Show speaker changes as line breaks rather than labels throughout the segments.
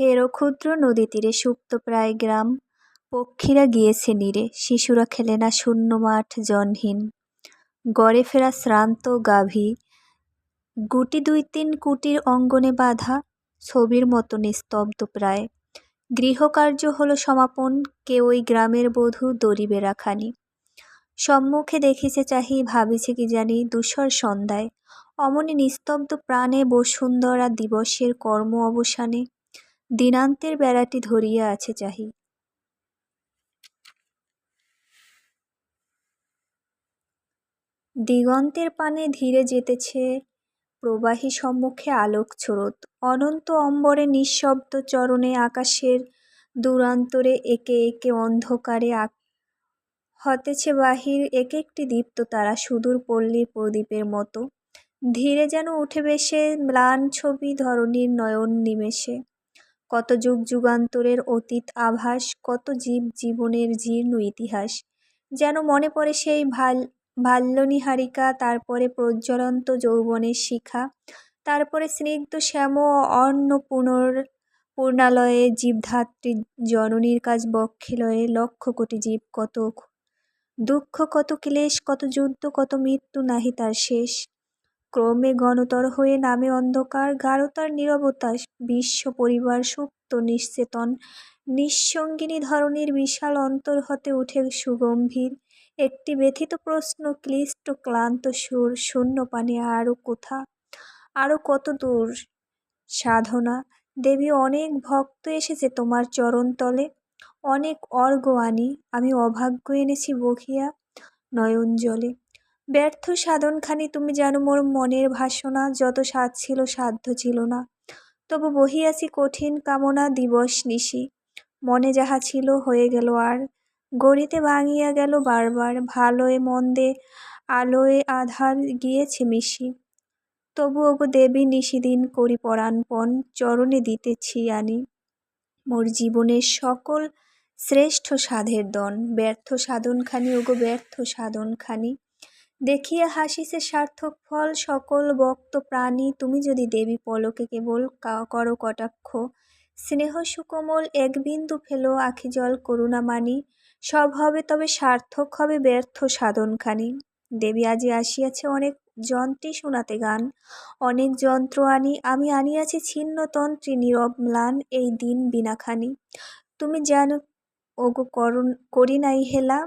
হেরো ক্ষুদ্র নদী তীরে সুপ্তপ্রায় গ্রাম। পক্ষীরা গিয়েছে নীরে, শিশুরা খেলে না শূন্য মাঠ জনহীন। গড়ে ফেরা শ্রান্ত গাভী, গুটি দুই তিন কুটির অঙ্গনে বাঁধা, ছবির মতো নিস্তব্ধ প্রায়। গৃহকার্য হলো সমাপন কে ওই গ্রামের বধূ দরিবে রাখানি। সম্মুখে দেখিছে চাহি, ভাবিছে কি জানি দুসর সন্ধ্যায়। অমনি নিস্তব্ধ প্রাণে বসুন্ধরা দিবসের কর্ম অবসানে দিনান্তের বেড়াটি ধরিয়া আছে চাহি। দিগন্তের পানে ধীরে যেতেছে প্রবাহী সম্মুখে আলোক স্রোত। অনন্ত অম্বরে নিঃশব্দ চরণে আকাশের দূরান্তরে একে একে অন্ধকারে হতেছে বাহির এক একটি দীপ্ত তারা সুদূর পল্লী প্রদীপের মতো। ধীরে যেন উঠে বেশে ম্লান ছবি ধরণীর নয়ন নিমেষে। কত যুগ যুগান্তরের অতীত আভাস, কত জীব জীবনের জীর্ণ ইতিহাস। যেন মনে পড়ে সেই ভালো বাল্যনিহারিকা তারপরে প্রজ্বলন্ত যৌবনের শিখা, তারপরে স্নিগ্ধ শ্যাম অন্ন পুনর, পূর্ণালয়ে জীবধাত্রী জননীর কাজ বক্ষে লয়ে লক্ষ কোটি জীব কত দুঃখ কত ক্লেশ, কত যুদ্ধ, কত মৃত্যু নাহি তার শেষ। ক্রমে ঘনতর হয়ে নামে অন্ধকার, গাঢ়তার নীরবতা বিশ্ব পরিবার সুপ্ত, নিশ্চেতন, নিঃসঙ্গিনী ধরনের বিশাল অন্তর হতে উঠে সুগম্ভীর। একটি ব্যথিত প্রশ্ন, ক্লিষ্ট, ক্লান্ত সুর, শূন্য পানে আরও কোথা? আরও কত দূর? সাধনা, দেবী অনেক ভক্ত এসেছে তোমার চরণতলে অনেক অর্ঘ আনি আমি অভাগ্য এনেছি বহিয়া নয়ন জলে ব্যর্থ সাধনখানি তুমি জানো মোর মনের ভাসনা যত সাধ ছিল সাধ্য ছিল না। তবু বহিয়াছি কঠিন কামনা দিবস নিশি। মনে যাহা ছিল হয়ে গেল আর, গড়িতে ভাঙিয়া গেল বারবার, ভালোয় মন্দে আলোয় আধার গিয়েছে মিশি। তবু ওগো দেবী নিশিদিন করি পরাণপণ, চরণে দিতেছি আনি। মোর জীবনের সকল শ্রেষ্ঠ সাধের দন, ব্যর্থ সাধনখানি ওগো ব্যর্থ সাধনখানি। দেখিয়া হাসিছে সার্থক ফল, সকল বক্ত প্রাণী, তুমি যদি দেবী পলকে কেবল করো কটাক্ষ। স্নেহ সুকোমল এক বিন্দু ফেলো, আখি জল করুণা মানি। সব হবে তবে সার্থক হবে ব্যর্থ সাধনখানি। দেবী আজি আসিয়াছে অনেক যন্ত্রী শোনাতে গান। অনেক যন্ত্র আনি, আমি আনিয়াছি ছিন্নতন্ত্রী নীরব ম্লান এই দিন বিনাখানি। তুমি জানো ওগো করুণ, করি নাই হেলা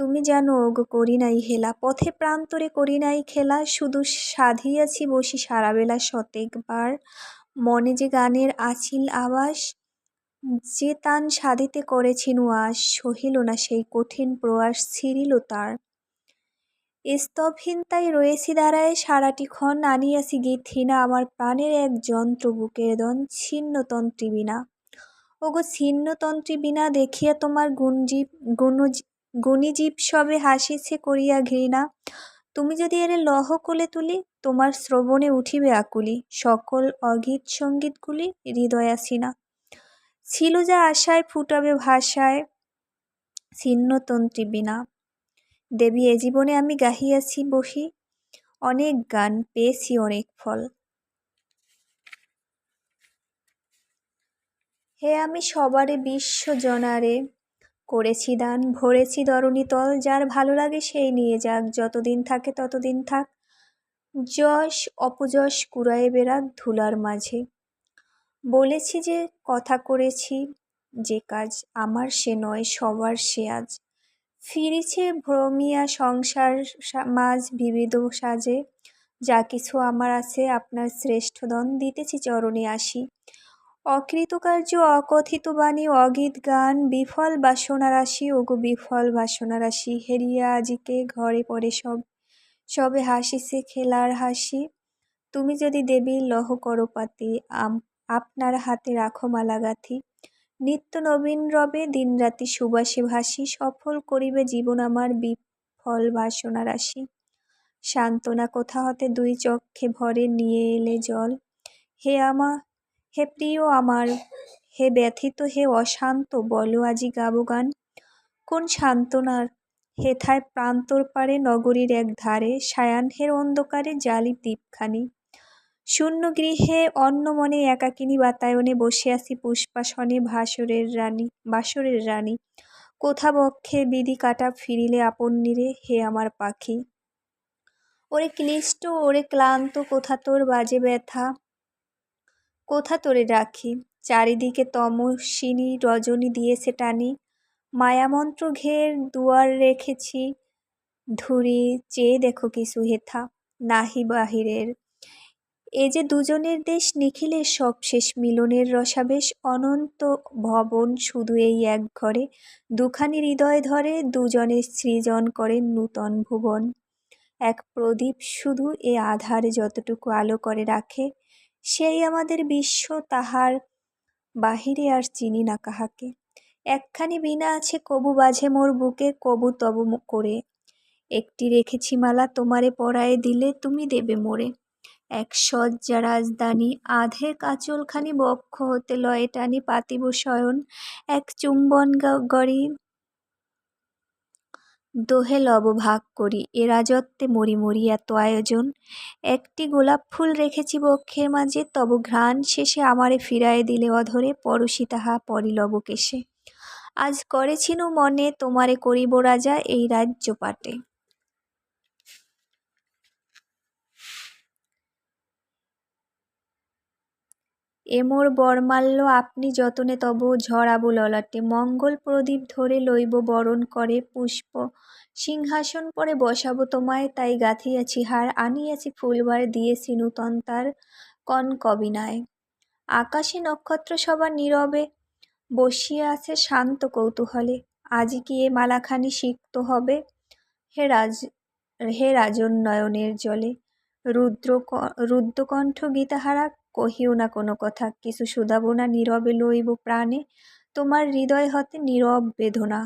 তুমি জানো, ওগো করি নাই হেলা, পথে প্রান্তরে করি নাই খেলা, শুধু সাধিয়াছি বসি সারাবেলা শতেকবার। মনে যে গানের আছিল আবাস যে তান সাধিতে করেছি আশ সহিল না সেই কঠিন প্রয়াস ছিঁড়িল তার। স্তবহীনতায় রয়েছি দাঁড়ায় সারাটি ক্ষণ, আনিয়াছি গীতহীনা, আমার প্রাণের এক যন্ত্র, বুকের দন ছিন্নতন্ত্রী বিনা। ওগো ছিন্নতন্ত্রী বিনা দেখিয়া তোমার গুণজীব গুণীজীব সবে হাসিছে করিয়া ঘৃণা। তুমি যদি এর লহ কোলে তুলি, তোমার শ্রবণে উঠিবে আকুলি। সকল অগীত সঙ্গীতগুলি হৃদয়াসীনা। ছিল যা আশায় ফুটাবে ভাষায় ছিন্নতন্ত্রী বিনা। দেবী, এ জীবনে আমি গাহিয়াছি বহি অনেক গান পেয়েছি, অনেক ফল। হে আমি সবারে বিশ্ব জনারে করেছি দান, ভরেছি দরণী তল, যার ভালো লাগে সেই নিয়ে যাক, যতদিন থাকে ততদিন থাক। যশ অপযশ কুড়ায়ে বেরাক ধুলার মাঝে। বলেছি যে কথা করেছি, যে কাজ আমার সে নয়, সবার সে আজ। ফিরিছে ভ্রমিয়া সংসার মাঝ বিবিধ সাজে। যা কিছু আমার আছে, আপনার শ্রেষ্ঠ দন দিতেছি চরণে আসি। অকৃতকার্য, অকথিত বাণী, অগীত গান, বিফল বাসনা রাশি, ওগো বিফল বাসনা রাশি, হেরিয়া আজিকে ঘরে পড়ে সব, সবে হাসিছে খেলার হাসি। তুমি যদি দেবী, লহ করপাতি আপনার হাতে রাখো মালা গাথি। নিত্য নবীন রবে দিনরাতি সুবাসে ভাসি, সফল করিবে জীবন আমার বিফল বাসনা রাশি। সান্ত্বনা কোথা হতে দুই চক্ষে ভরে নিয়ে এলে জল। হে আমা হে প্রিয় আমার, হে ব্যথিত, হে অশান্ত, বলো আজি গাবো গান কোন সান্ত্বনার? হেথায় প্রান্তর পারে নগরীর এক ধারে সায়াহ্নের অন্ধকারে জালি দ্বীপখানি। শূন্য গৃহে অন্য মনে একাকিনী বাতায়নে বসে আছি পুষ্পাসনে ভাসরের রানী বাসরের রানী। কোথা বক্ষে বিধি কাটা ফিরিলে আপন নিরে, হে আমার পাখি। ওরে ক্লিষ্ট, ওরে ক্লান্ত, কোথা তোর বাজে ব্যথা? কোথা তোরে রাখি? চারিদিকে তমসিনী রজনী দিয়েছে টানি। মায়ামন্ত্র ঘের দুয়ার রেখেছি। ধুরি, চেয়ে দেখো কিছু হেথা নাহি বাহিরের। এ যে দুজনের দেশ নিখিলের সব শেষ মিলনের রসাবেশ, অনন্ত ভবন শুধু এই এক ঘরে। দুখানি হৃদয় ধরে দুজনে সৃজন করে নূতন ভুবন। এক প্রদীপ শুধু এ আধার যতটুকু আলো করে রাখে সেই আমাদের বিশ্ব, তাহার বাহিরে আর চিনি না কাহাকে। একখানি বিনা আছে, কবু বাজে মোর বুকে, কবু তব করে। একটি রেখেছি মালা তোমারে পরায়ে দিলে তুমি দেবে মোরে। এক সজ্জা রাজধানী, আধে কাচলখানি বক্ষ হতে লয়ে টানি পাতিব শয়ন। এক চুম্বন গড়ি দোহে লব ভাগ করি, এ রাজত্বে মরি মরি এত আয়োজন। একটি গোলাপ ফুল রেখেছি বক্ষের মাঝে, তব ঘ্রাণ শেষে আমারে ফিরায় দিলে অধরে পরশি তাহা পরিলব কেশে। আজ করেছিনু মনে, তোমারে করিব রাজা এই রাজ্য পাটে এমোর বরমাল্য আপনি যতনে তব ঝরাবো ললাটে। মঙ্গল প্রদীপ ধরে লইব বরণ করে পুষ্প। সিংহাসন পরে বসাবো তোমায়, তাই গাঁথিয়াছি হার, আনিয়াছি ফুলবার, দিয়েছি নূতন তার কনকবিনায়। আকাশে নক্ষত্র সবার নীরবে বসিয়া আছে শান্ত কৌতূহলে। আজ কি এ মালাখানি সিক্ত হবে হে রাজ, হে রাজন নয়নের জলে? রুদ্র রুদ্রকণ্ঠ গীতাহারা কহিও না কোনো কথা। কিছু শুধাবো না নীরবে লইব প্রাণে। তোমার হৃদয় হতে নীরব বেদনা।